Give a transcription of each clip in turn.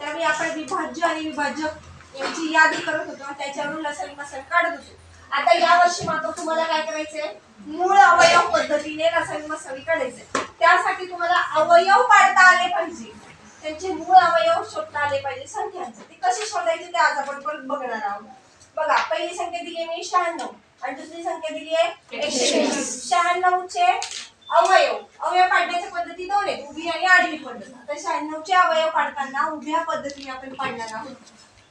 त्यावेळी आपण विभाज्य आणि विभाज्य यांची यादी करत होतो आणि त्याच्यावरून लसण मसण काढत होतो. आता या वर्षी मात्र तुम्हाला काय करायचंय? मूळ अवयव पद्धतीने लसण मसळी काढायचे त्यासाठी तुम्हाला अवयव पाडता आले पाहिजे. त्यांचे मूळ अवयव शोधता आले पाहिजे. संख्यांचे ते कसे शोधायचे ते आज आपण परत बघणार आहोत. बघा पहिली संख्या दिली मी शहाण्णव आणि दुसरी संख्या दिली आहे एकशे शहाण्णवचे अवयव. अवयव पाडण्याच्या पद्धती दोन आहेत. उभी आणि आडवी पद्धत. आता शहाण्णवचे अवयव पाडताना उभ्या पद्धतीने आपण पाडणार आहोत.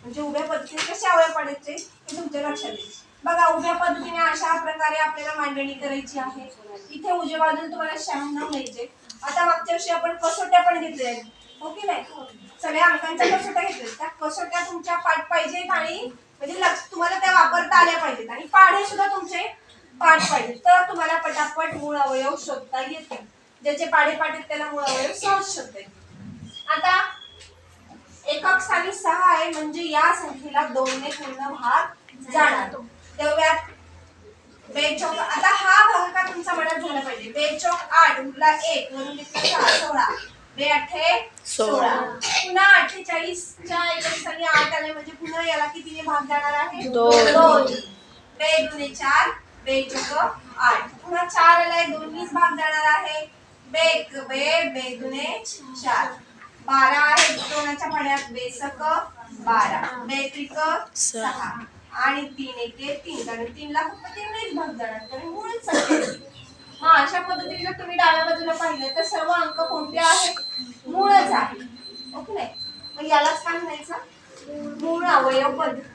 म्हणजे उभ्या पद्धतीने कसे अवयव पाडायचे हे तुमच्या लक्षात येईल. बघा उभ्या पद्धतीने अशा प्रकारे आपल्याला मांडणी करायची आहे. इथे उजव्या बाजूला तुम्हाला शहाण्णव घ्यायचे. आता मागच्या वर्षी आपण कसोट्या पण घेतल्या आहेत. हो की नाही? सगळ्या अंकांच्या कसोट्या घेतल्या त्या कसोट्या तुमच्या पाठ पाहिजेत आणि म्हणजे लक्ष तुम्हाला त्या वापरता आल्या पाहिजेत. आणि पाढे सुद्धा तुमचे पाठ पाहिजे. तर तुम्हाला पटापट मूळ अवयव शोधता येतील ज्याचे पाढे पाठ आहेत त्याला मूळ अवयव सहज शोधता येतील आता एकक स्थानी सहा आहे म्हणजे या संख्येला दोनने पूर्ण भाग जाणार तेवढ्यात बेचौक आता हा भागाकार तुमचा मनात झाला पाहिजे? बेचौक आठ उरला एक वरून घेतला सहा सोळा. बे अठ्ठे सोळा. पुन्हा अठ्ठेचाळीसच्या एकक स्थानी आठ आले म्हणजे पुन्हा याला कितीने भाग जाणार आहे. दोन. बे दुने चार. बे आठ पुन्हा चार आलाय. दोन्हीच भाग जाणार आहे. बेक बे बे दुने चार. बारा आहे. दोनाच्या पाण्यात बेसक बारा. बेत्रिक सहा. आणि तीन एक तीन. कारण तीनला फक्त तीनच भाग जाणार. कारण मूळच संख्या मग अशा पद्धतीने जर तुम्ही डाव्या बाजूला पाहिलं तर सर्व अंक कोणते आहेत? मूळच आहे ओके? नाही मग यालाच काय म्हणायचं मूळ अवयव पद्धती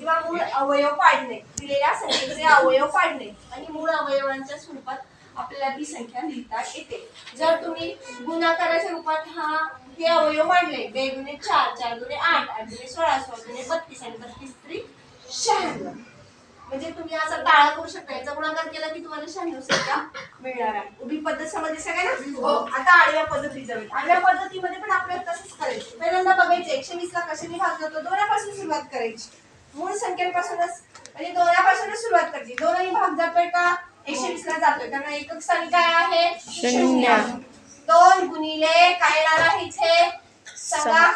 किंवा मूळ अवयव पाडणे. दिलेल्या संख्येचे अवयव पाडणे. आणि मूळ अवयवांच्या स्वरूपात आपल्याला ती संख्या लिहिता येते. जर तुम्ही गुणाकाराच्या रूपात हा हे अवयव मांडले बे गुणे चार चार गुणे आठ आठ गुणे सोळा सोळा गुणे बत्तीस आणि बत्तीस त्रिक शहाण्णव. म्हणजे तुम्ही असा टाळा करू शकता. याचा गुणाकार केला की तुम्हाला शहाण्णव संख्या मिळणार आहे. उभी पद्धत समजली सगळ्यांना? हो. आता आडव्या पद्धती जाऊ आडव्या पद्धतीमध्ये पण आपल्याला तसंच करायचं. पहिल्यांदा बघायचं. एकशे वीस ला कशाने भाग जातो? दोनापासून सुरुवात करायची. मूळ संख्येपासूनच म्हणजे दोनापासूनच सुरुवात करायची दोनही भाग जातोय का? एकशे वीस ला जातोय. कारण एकक काय आहे शून्य. दोन गुणिले काय येणार आहे इथे? सांगा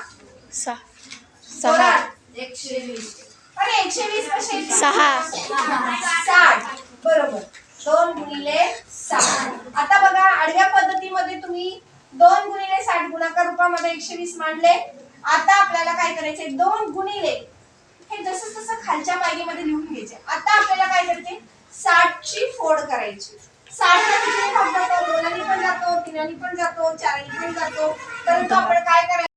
सहा. एकशे वीस. अरे एकशे वीस कसे? सहा. साठ. बरोबर. दोन गुणिले सहा आता बघा आडव्या पद्धतीमध्ये तुम्ही दोन गुणिले साठ गुणाकार रूपामध्ये एकशे वीस मांडले. आता आपल्याला काय करायचे दोन गुणिले खालच्या पायरीमध्ये लिहून घ्यायचे. आता आपल्याला काय करते? साठची फोड करायची. साठला किती भाग जातो दोनांनी पण जातो तिनांनी पण जातो चारांनी पण जातो. परंतु आपण काय करायचं?